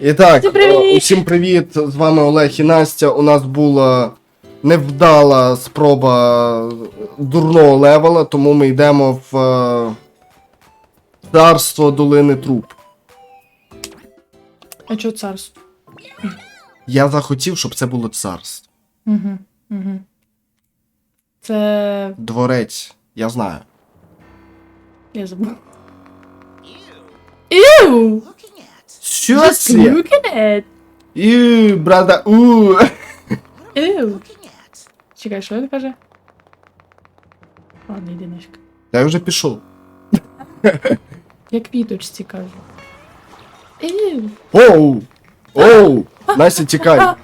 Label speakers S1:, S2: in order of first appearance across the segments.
S1: І так,
S2: привіт!
S1: е, усім привіт! З вами Олег і Настя. У нас була невдала спроба дурного левела, тому ми йдемо в е, царство долини труп.
S2: А чого царство?
S1: Я захотів, щоб це було царство.
S2: Угу. Угу. Це.
S1: Дворець, я знаю.
S2: Я забув. Ew!
S1: Що
S2: Just
S1: це?
S2: look at it!
S1: І, брата, у.
S2: Ew! Чекай, що він каже? Ладно, йди нафіг.
S1: Я вже пішов.
S2: Я квіточці кажу. Ew!
S1: Оу! Оу! Настя, тікай!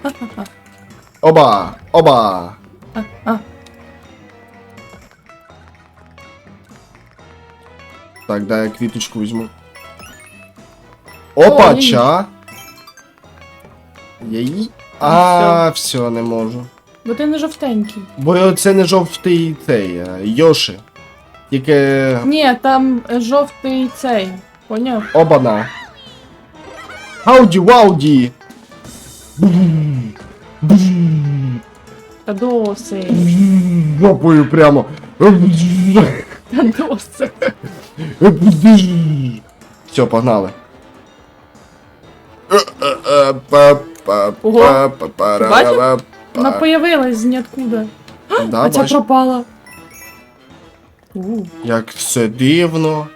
S1: Оба! Оба!
S2: А, а.
S1: Так, дай я квіточку візьму. Опа,
S2: Ой.
S1: ча. Яй. А, все, не можу.
S2: Бо ти не жовтенький.
S1: Бо це не жовтий цей е, Йоши. Тільки
S2: Ні, там е, жовтий цей. Поняв?
S1: обана. Ауді вауді. Бум. Бум.
S2: Та досить.
S1: Жопою прямо.
S2: Та досить.
S1: Все, погнали.
S2: Ого. Вона появилась з ніоткуда.
S1: Да,
S2: а ця пропала.
S1: Як все дивно.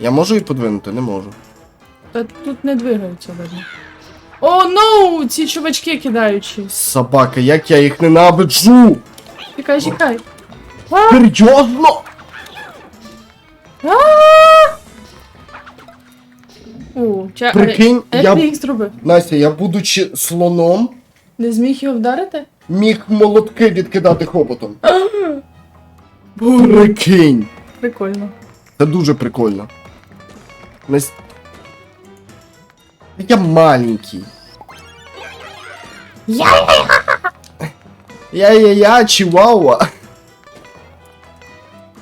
S1: Я можу її подвинути? Не можу.
S2: тут не двигаються видно. О, ну! Ці чувачки кидаючі.
S1: Собака, як я їх ненавиджу!
S2: Чекай, чекай.
S1: Серйозно?
S2: О, ча...
S1: Прикинь,
S2: а як
S1: я-
S2: ти їх зробив?
S1: Настя, я будучи слоном,
S2: Не зміг його вдарити?
S1: міг молотки відкидати хоботом. Прикинь!
S2: Прикольно.
S1: Це дуже прикольно. Нас... Я маленький. Я-я-я, чивауа.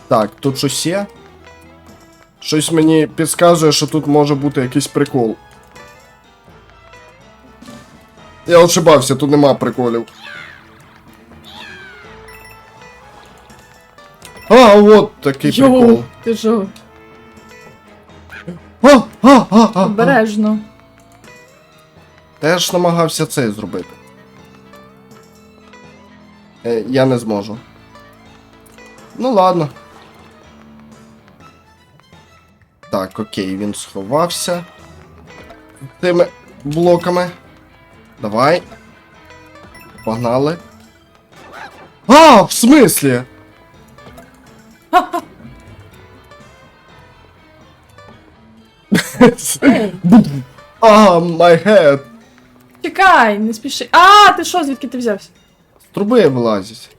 S1: Так, тут щось є. Щось мені підказує, що тут може бути якийсь прикол. Я ошибався, тут нема приколів. А, от такий прикол.
S2: Йоу, ти що?
S1: А, а, а, а.
S2: Обережно.
S1: Теж намагався це зробити. Е, я не зможу. Ну ладно. Так, окей, він сховався. Тими блоками. Давай. Погнали. А, в смислі? А, my head.
S2: чекай, не спіши. А, ти що, звідки ти взявся?
S1: З труби вилазять.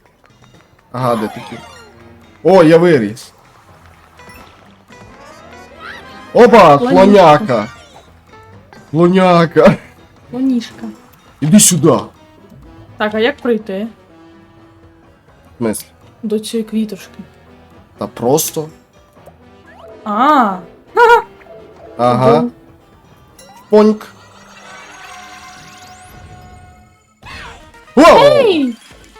S1: Ага, де такі. О, я виріс. Опа,
S2: Слоняка.
S1: слоняка.
S2: Лоніжка.
S1: Іди сюди.
S2: Так, а як пройти
S1: В смислі?
S2: до цієї квіточки?
S1: Та просто.
S2: А,
S1: Ага. Поньк.
S2: Ей!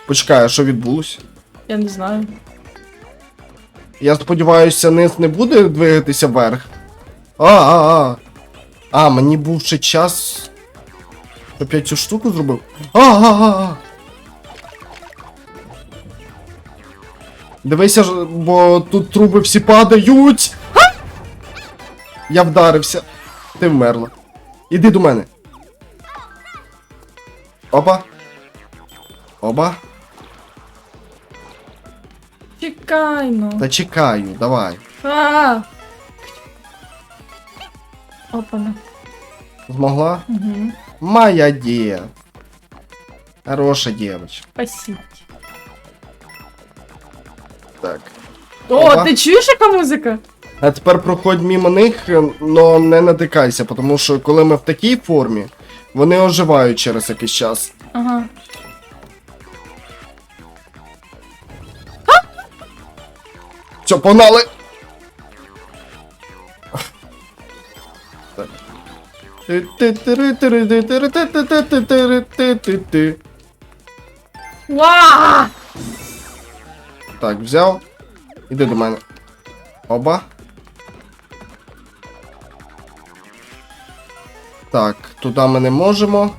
S1: Почекай, а що відбулося?
S2: Я не знаю.
S1: Я сподіваюся, низ не буде двигатися вверх. А, а, а. А, мені був ще час. Щоб я цю штуку зробив. А, а, а. Дивися, бо тут труби всі падають. Я вдарився. Ти вмерла. Іди до мене. Опа. Опа.
S2: Чекай, ну.
S1: Та чекаю, давай.
S2: А! Опана.
S1: Змогла?
S2: Угу.
S1: Моя дев. Хорошая девочка.
S2: Спасибо.
S1: Так.
S2: О,
S1: Опа.
S2: ти чуєш, яка музика?
S1: А тепер проходь мимо них, но не натикайся, тому що коли ми в такій формі, вони оживають через якийсь час.
S2: Ага.
S1: Все, погнали!
S2: Ва!
S1: Так, взяв. Іди до мене. Оба. Так, туди ми не можемо.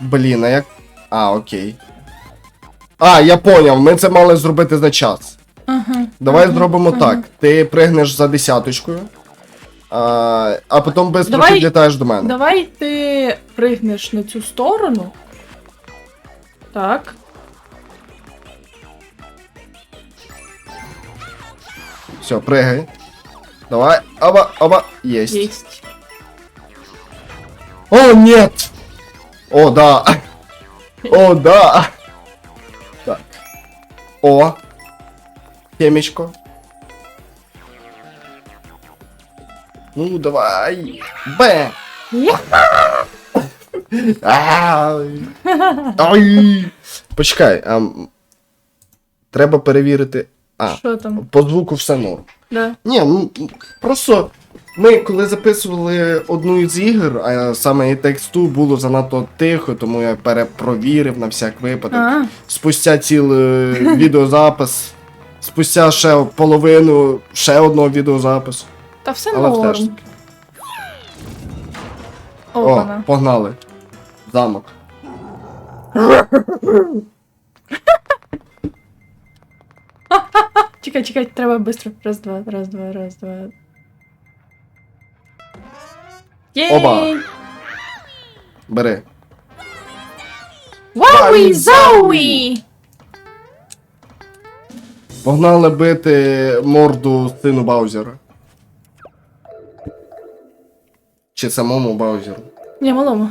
S1: Блін, а як. А, окей. А, я поняв, ми це мали зробити за час.
S2: Ага.
S1: Давай
S2: ага,
S1: зробимо
S2: ага.
S1: так. Ти пригнеш за десяточкою, а, а потім швидко
S2: Давай-
S1: підлітаєш до мене.
S2: Давай ти пригнеш на цю сторону. Так.
S1: Все, пригай. Давай. Оба, оба. Єсть.
S2: Єсть.
S1: О, нет! О, да. О, да. Так. О. Темечко. Ну, давай. Б. Ай. Ай. Почекай, а, треба перевірити. А,
S2: Що там?
S1: по звуку все норм.
S2: Да.
S1: Ні, ну просто ми коли записували одну із ігор, а саме і тексту було занадто тихо, тому я перепровірив на всяк випадок.
S2: А,
S1: Спустя цілий відеозапис, спустя ще половину ще одного відеозапису.
S2: Та все
S1: Але все ж
S2: норм.
S1: О, погнали. Замок.
S2: Чекай, чекай, треба швидко. Раз, два, раз, два, раз, два. Єй!
S1: Оба. Бери.
S2: Вауі, зауі!
S1: Погнали бити морду сину Баузера. Чи самому Баузеру.
S2: Ні, малому.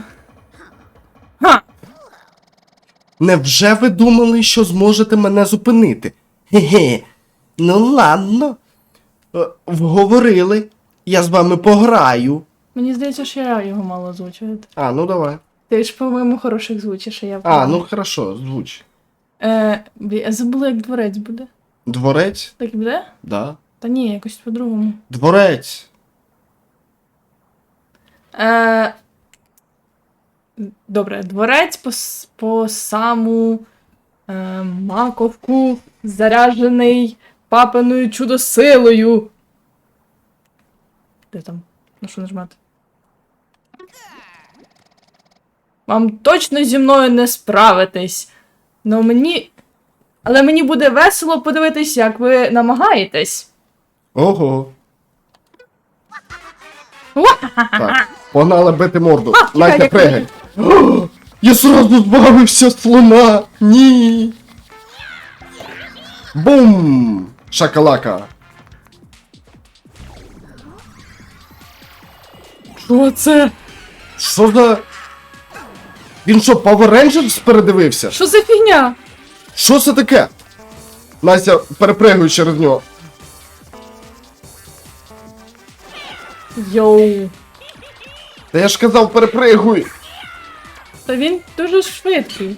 S2: Ха!
S1: Невже ви думали, що зможете мене зупинити? Хе-хе. Ну ладно. Е, Вговорили. Я з вами пограю.
S2: Мені здається, що я його мало озвучувати.
S1: А, ну давай.
S2: Ти ж, по-моєму, хороших звучиш, а я
S1: А, ну хорошо, звуч.
S2: Е, блін, я забула, як дворець буде.
S1: Дворець?
S2: Так і буде?
S1: Да.
S2: Та ні, якось по-другому.
S1: Дворець.
S2: Е, добре, дворець по, по саму е, маковку, заряджений папиною чудосилою. Де там? На що нажмати? Вам точно зі мною не справитись. Ну мені. Але мені буде весело подивитись, як ви намагаєтесь.
S1: Ого. Так. Погнали бити морду.
S2: Чекай,
S1: пригай. Я сразу збавився з слона. Ні. Бум! Шакалака.
S2: Що це?
S1: Що за. Він що, Power Rangers передивився?
S2: Що за фігня?
S1: Що це таке? Настя, перепригуй через нього.
S2: Йоу.
S1: Та я ж казав, перепригуй.
S2: Та він дуже швидкий.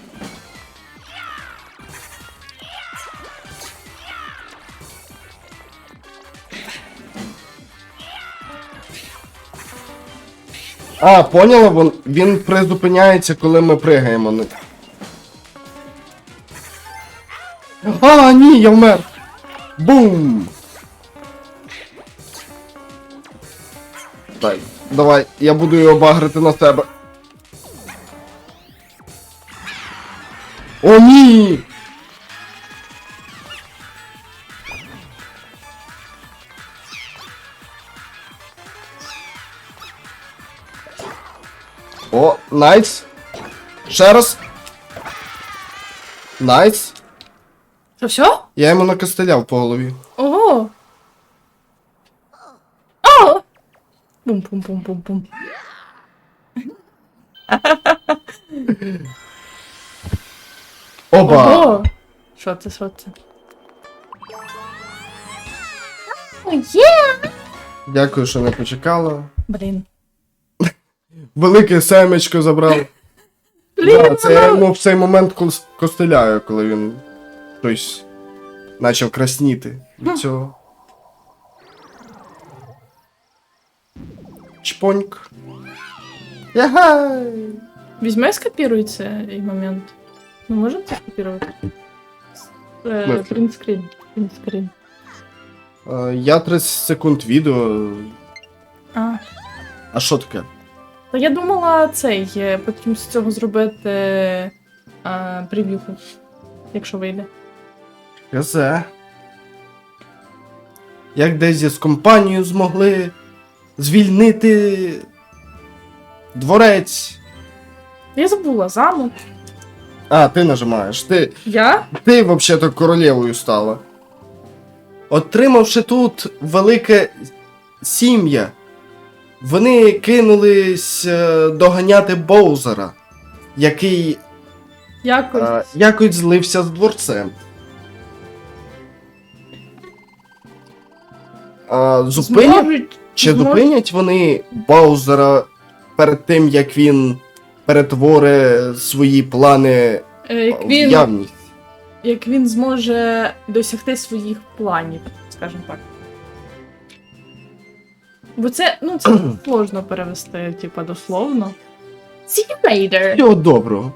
S1: А, поняла, він, він призупиняється, коли ми пригаємо. А, ні, я вмер. Бум! Дай, давай, я буду його багрити на себе. О, ні! О, найс. Ще раз. Найс.
S2: Що все?
S1: Я йому накостеляв по голові.
S2: Ого. О! Бум-бум-бум-бум-бум.
S1: Оба!
S2: Ого! Що це, що це? О, є!
S1: Дякую, що не почекала.
S2: Блін.
S1: Велике семечко забрав.
S2: Блін,
S1: Да, це я
S2: воно-
S1: йому в цей момент кос- костеляю, коли він щось почав красніти від цього. Чпоньк. Яхай!
S2: Візьми скопіруй цей момент. Ми можемо це скопірувати? Е,
S1: Смислі?
S2: Принтскрін. Принтскрін.
S1: Е, Я 30 секунд відео.
S2: А.
S1: А що таке?
S2: Та я думала цей, е, потім з цього зробити а, прев'юху, якщо вийде.
S1: Газе. Як Дезі з компанією змогли звільнити дворець.
S2: Я забула замок.
S1: А, ти нажимаєш. Ти,
S2: Я?
S1: ти взагалі королевою стала. Отримавши тут велике сім'я, вони кинулись е, доганяти Боузера, який
S2: Якось.
S1: е, якось злився з дворцем. А, зупинять,
S2: Зможуть-
S1: чи
S2: зможуть-
S1: зупинять вони Боузера перед тим, як він перетворить свої плани
S2: е, як
S1: в
S2: він,
S1: явність?
S2: як він зможе досягти своїх планів, скажімо так. Бо це, ну, це сложно перевести, типа, дословно. See you later.
S1: Всього доброго.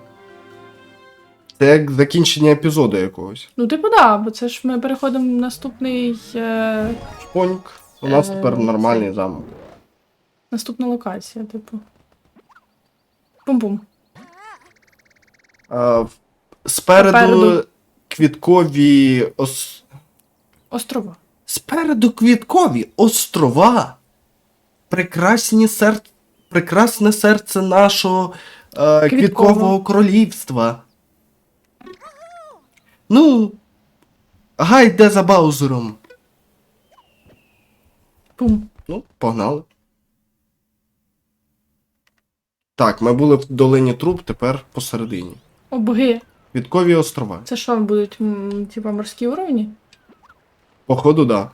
S1: Це як закінчення епізоду якогось.
S2: Ну, типу, да, бо це ж ми переходимо в наступний. Е,
S1: Шпоньк. У нас
S2: Е,
S1: тепер нормальний замок.
S2: наступна локація, типу. Пум-пум.
S1: А, в- спереду,
S2: Попереду.
S1: квіткові ос...
S2: Острова.
S1: Спереду квіткові острова. Прекрасні сер... Прекрасне серце нашого е,
S2: Квіткового.
S1: квіткового королівства. Ну. Гайде за Баузером.
S2: Пум.
S1: Ну, погнали. Так, ми були в долині труб, тепер посередині.
S2: О, боги.
S1: Квіткові острова.
S2: Це що будуть, м, типа, морські уровні?
S1: Походу, да.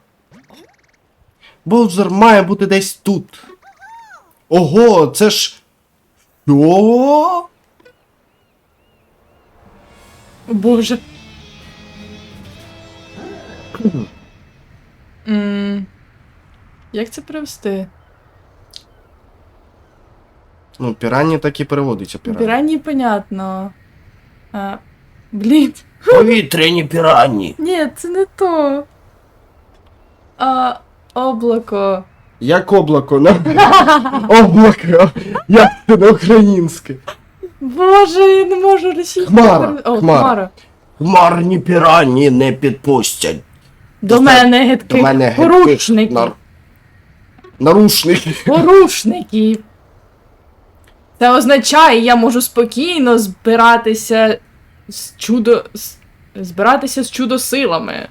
S1: Боузер має бути десь тут. Ого, це ж. Що?
S2: О боже. Як це перевести?
S1: Ну, пірані так і переводиться пірані.
S2: Піранні, понятно. А, блін.
S1: Повітряні пірані.
S2: Ні, це не то. А, облако.
S1: Як облако, на. облако. Як це на українське?
S2: Боже, я не можу російською.
S1: Хмара,
S2: О,
S1: хмара. Хмарні пірані не підпустять.
S2: До мене гидких
S1: До мене гидких
S2: порушників.
S1: Нар- Нарушників.
S2: Порушників. Це означає, я можу спокійно збиратися з чудо. з- збиратися з чудосилами.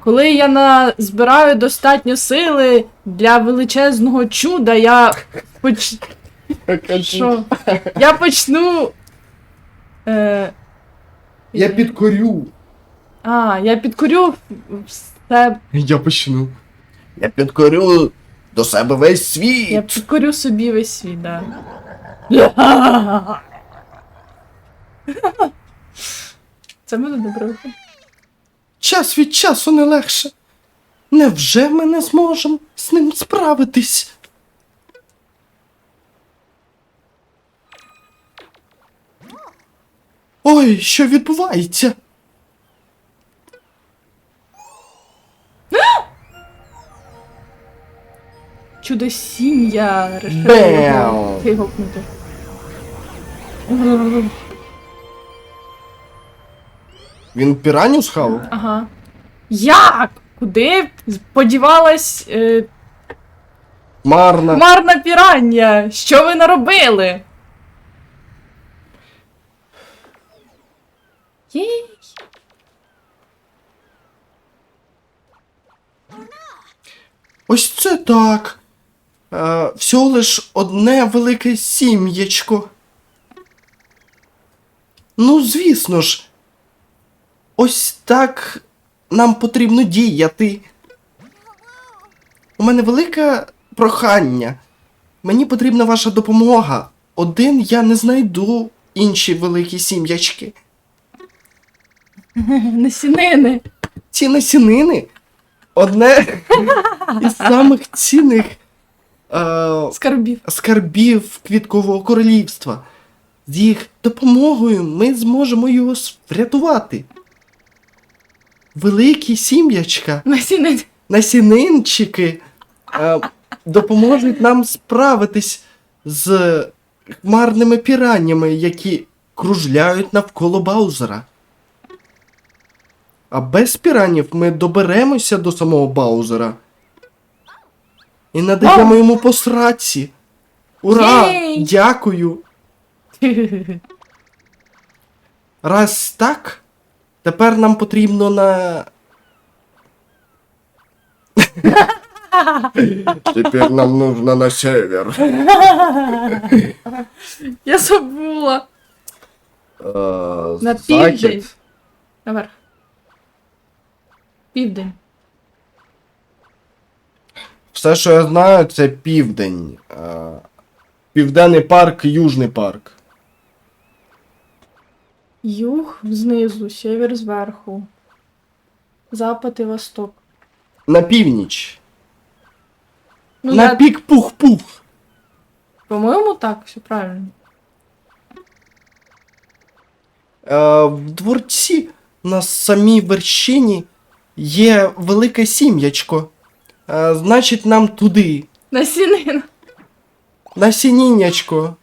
S2: Коли я на... збираю достатньо сили для величезного чуда, я поч... Що? Я почну. Е...
S1: Я підкорю.
S2: А, я підкорю все.
S1: Я почну. Я підкорю до себе весь світ.
S2: Я підкорю собі весь світ, да. Це буде добре.
S1: Час від часу не легше. Невже ми не зможемо з ним справитись? Ой, що відбувається?
S2: Чудо-сім'я решила.
S1: Він піраню схавав?
S2: Ага. Як? Куди подівалась е,
S1: Марна.
S2: хмарна пірання? Що ви наробили? Єй.
S1: Ось це так. Е, всього лиш одне велике сім'ячко. Ну, звісно ж. Ось так нам потрібно діяти. У мене велике прохання. Мені потрібна ваша допомога. Один я не знайду інші великі сім'ячки.
S2: Насінини.
S1: Ці насінини одне із самих цінних е,
S2: Скарбів.
S1: скарбів квіткового королівства. З їх допомогою ми зможемо його врятувати. Великі сім'ячка,
S2: Насінець.
S1: насінинчики е, допоможуть нам справитись з хмарними піраннями, які кружляють навколо Баузера. А без піранів ми доберемося до самого Баузера. І надаємо йому по сраці. Ура!
S2: Єй!
S1: Дякую! Раз так, тепер нам потрібно на. Тепер нам нужно на север.
S2: Я забула.
S1: Е,
S2: На
S1: захід.
S2: південь. Наверх. Південь.
S1: Все, що я знаю, це південь. Е, Південний парк, Южний парк.
S2: Юг знизу, север зверху. Запад і восток.
S1: На північ.
S2: Ну,
S1: на
S2: я,
S1: пік пух-пух.
S2: по-моєму, так, все правильно.
S1: Е, в дворці на самій вершині є велике сім'ячко. Е, значить, нам туди.
S2: Насінина.
S1: На сінінячко.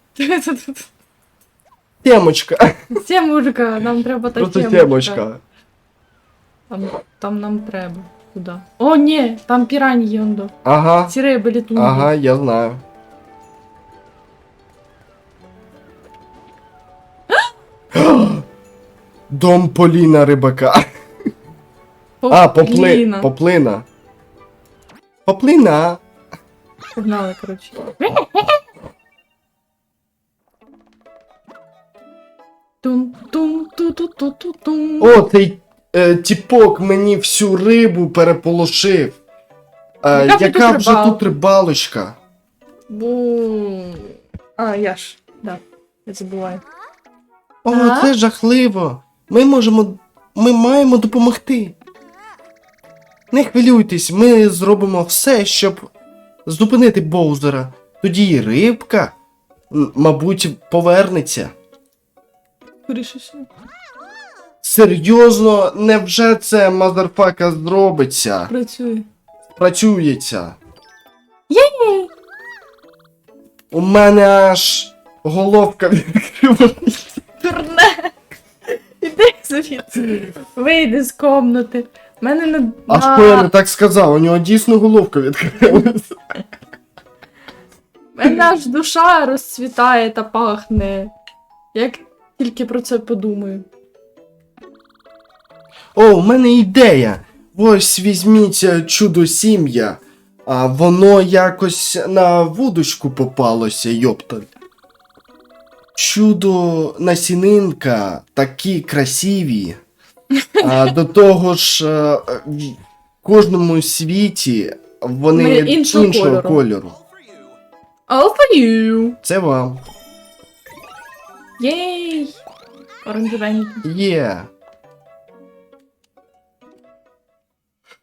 S1: Темочка.
S2: Темушка, нам треба та
S1: Просто темочка.
S2: Там, там нам треба. Куди? О, ні, там піраньї йондо.
S1: Ага.
S2: Ці риби літунги.
S1: Ага, я знаю. Дом Поліна рибака. А, попли... Поплина. Поплина.
S2: Погнали, коротше. тун тун ту ту ту ту тун
S1: О, цей е, тіпок мені всю рибу переполошив. Е,
S2: Яка
S1: яка
S2: тут
S1: вже
S2: рибалка?
S1: тут рибалочка?
S2: Бу. А, я ж. Да. Я забуваю.
S1: О,
S2: Так?
S1: це жахливо. Ми можемо. Ми маємо допомогти. Не хвилюйтесь, ми зробимо все, щоб зупинити Боузера. Тоді і рибка, мабуть, повернеться. Серйозно, невже це мазерфака зробиться?
S2: Працює.
S1: Працюється.
S2: Єй!
S1: У мене аж головка відкривається.
S2: Турне! Іди звідси. Вийди з комнати. Мене на.
S1: А
S2: на-
S1: що я не так сказав? У нього дійсно головка відкрилася.
S2: мене аж душа розцвітає та пахне. Як тільки про це подумаю.
S1: О, у мене ідея. Ось візьміть е, чудо сім'я. А воно якось на вудочку попалося, йопталь. Чудо насінинка, такі красиві. А до того ж, е, в кожному світі вони
S2: Вони іншого
S1: іншого
S2: кольору.
S1: кольору.
S2: All for you!
S1: Це вам.
S2: Єй! Оранжевенький.
S1: Є.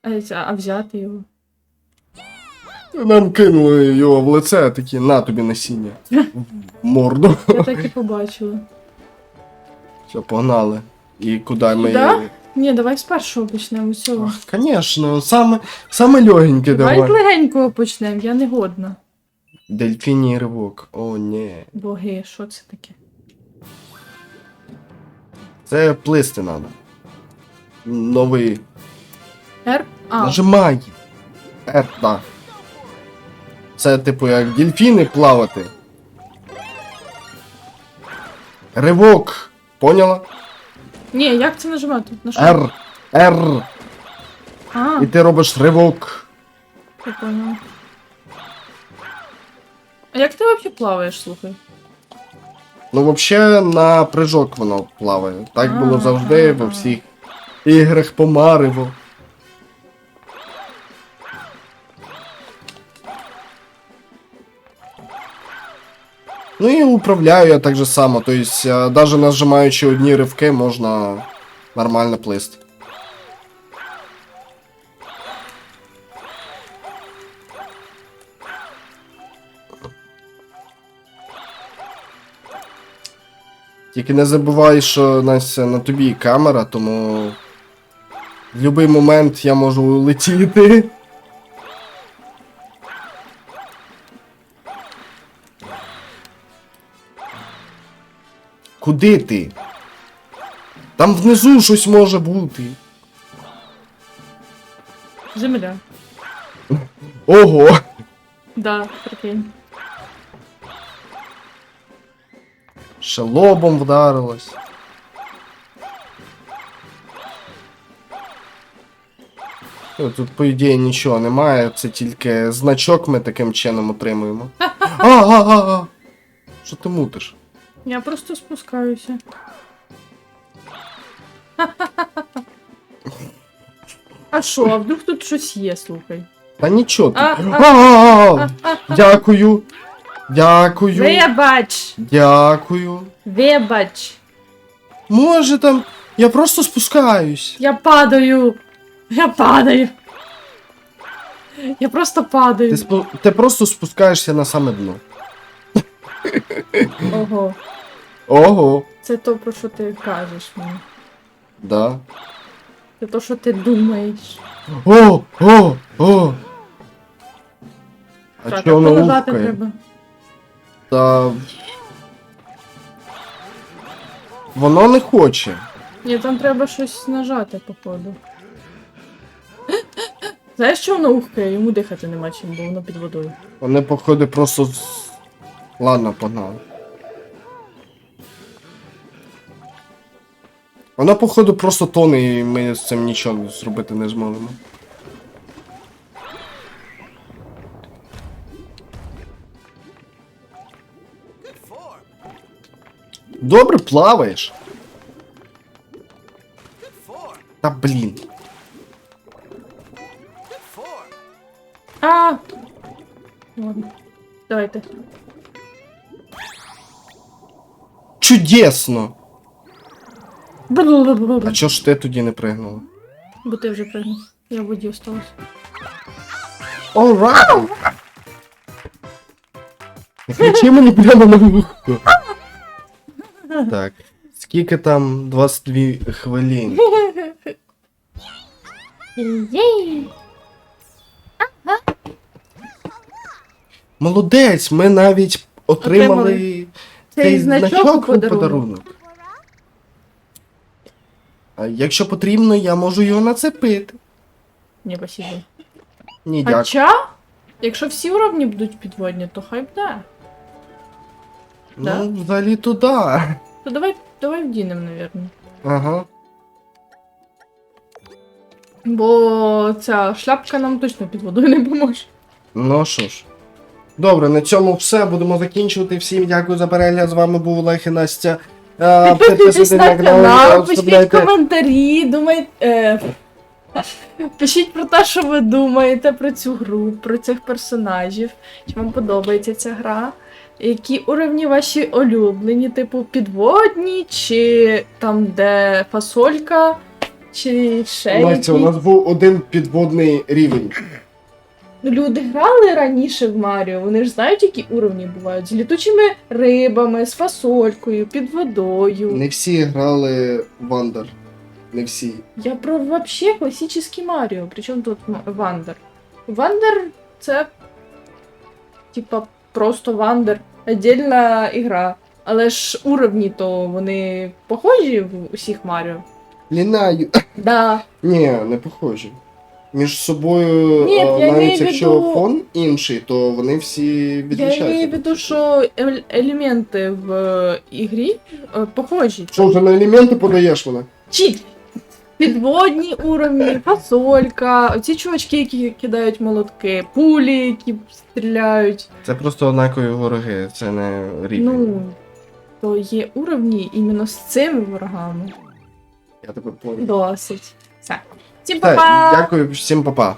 S2: А, ця- а взяти його.
S1: Нам кинули його в лице, такі на тобі насіння. В морду.
S2: Я так і побачила.
S1: Все, погнали. І куди ми.
S2: Да? Ні, давай з першого почнемо з цього.
S1: Ах, Конечно, саме, саме легеньке
S2: Давай
S1: давай.
S2: легенького почнемо, я не годна.
S1: Дельфіній ривок. О, ні.
S2: Боги, що це таке?
S1: Це плисти треба. Новий.
S2: Р? А,
S1: Нажимай. Е, так. Це типу як дельфіни плавати. Ривок. Поняла?
S2: Ні, як це нажимати? На що?
S1: Р. Р.
S2: А,
S1: І ти робиш ривок.
S2: я поняла. А як ти взагалі плаваєш, слухай?
S1: Ну, взагалі, на прыжок воно плаває. Так було завжди во всіх іграх по Мариво. Ну і управляю я так же само, тобто, есть е, даже нажимаючи одні ривки можна нормально плисти. Тільки не забувай, що Настя, на тобі камера, тому в будь-який момент я можу летіти. Куди ти? Там внизу щось може бути.
S2: Земля.
S1: Ого!
S2: Да, прикинь.
S1: Ще лобом вдарилась. Тут, по ідеї, нічого немає, це тільки значок ми таким чином отримуємо. А-а-а! Що ти мутиш?
S2: Я просто спускаюся. А що, а вдруг тут щось є, слухай.
S1: Та нічого ти.
S2: А!
S1: Дякую. Дякую.
S2: Вибач!
S1: Дякую.
S2: Вибач!
S1: Може там. Я просто спускаюсь.
S2: Я падаю! Я падаю! Я просто
S1: Ти,
S2: падаю.
S1: спу... ти просто спускаєшся на саме дно.
S2: Ого.
S1: Ого.
S2: Це то, про що ти кажеш мені.
S1: Да.
S2: Це то, що ти думаєш.
S1: О, о, о. А
S2: Так,
S1: чого воно ухкає?
S2: треба.
S1: Та... Воно не хоче.
S2: Ні, там треба щось нажати, походу. Знаєш, що воно ухкає? Йому дихати нема чим, бо воно під водою.
S1: Вони, походу, просто. Ладно, погнали. Вона, походу, просто тоне, і ми з цим нічого зробити не зможемо. Добре плаваєш. Та блін.
S2: А! Ладно. Давайте.
S1: Чудесно! А чого ж ти тоді не пригнула?
S2: Бо ти вже пригнув. Я в воді осталась.
S1: Alright! Не кричи мені прямо на вухо. Так. Скільки там 22 хвилин?
S2: Єй!
S1: Молодець, ми навіть отримали
S2: Отримали
S1: цей
S2: значок у подарунок.
S1: А якщо потрібно, я можу його нацепити.
S2: Ні, спасибо.
S1: Ні, дякую.
S2: Хоча, якщо всі уровні будуть підводні, то хай буде. да?
S1: Ну, взагалі туди.
S2: То давай, давай вдінемо, навірно.
S1: Ага.
S2: Бо ця шляпка нам точно під водою не поможе.
S1: Ну що ж. Добре, на цьому все. Будемо закінчувати. Всім дякую за перегляд. З вами був Олег і Настя. Е,
S2: Підписуйтесь на канал, пишіть коментарі, думайте. Е, пишіть про те, що ви думаєте про цю гру, про цих персонажів. Чи вам подобається ця гра? Які уровні ваші улюблені, типу підводні, чи там, де фасолька, чи ще
S1: Настя, у нас був один підводний рівень.
S2: Ну, Люди грали раніше в Маріо, вони ж знають, які уровні бувають. З літучими рибами, з фасолькою, під водою.
S1: Не всі грали Вандер. Не всі.
S2: Я про вообще класичний Маріо. Причому тут Вандер? Вандер це типа просто Вандер, отдельна ігра. Але ж уровні то вони похожі в усіх Маріо.
S1: Лінаю.
S2: Да.
S1: Ні, не похожі. Між собою,
S2: Ні,
S1: а,
S2: я
S1: навіть
S2: маю
S1: якщо
S2: виду-
S1: фон інший, то вони всі
S2: Я
S1: відрізняються.
S2: маю в виду, що ел- елементи в е, ігрі е, похожі.
S1: Що вже на елементи подаєш мене?
S2: Чіт! Підводні уровні, фасолька, оці чувачки, які кидають молотки, пулі, які стріляють.
S1: Це просто однакові вороги, це не рівень.
S2: Ну, то є уровні іменно з цими ворогами.
S1: Я тебе понял.
S2: Досить. Все. Всім па-па!
S1: Дякую, всім па-па.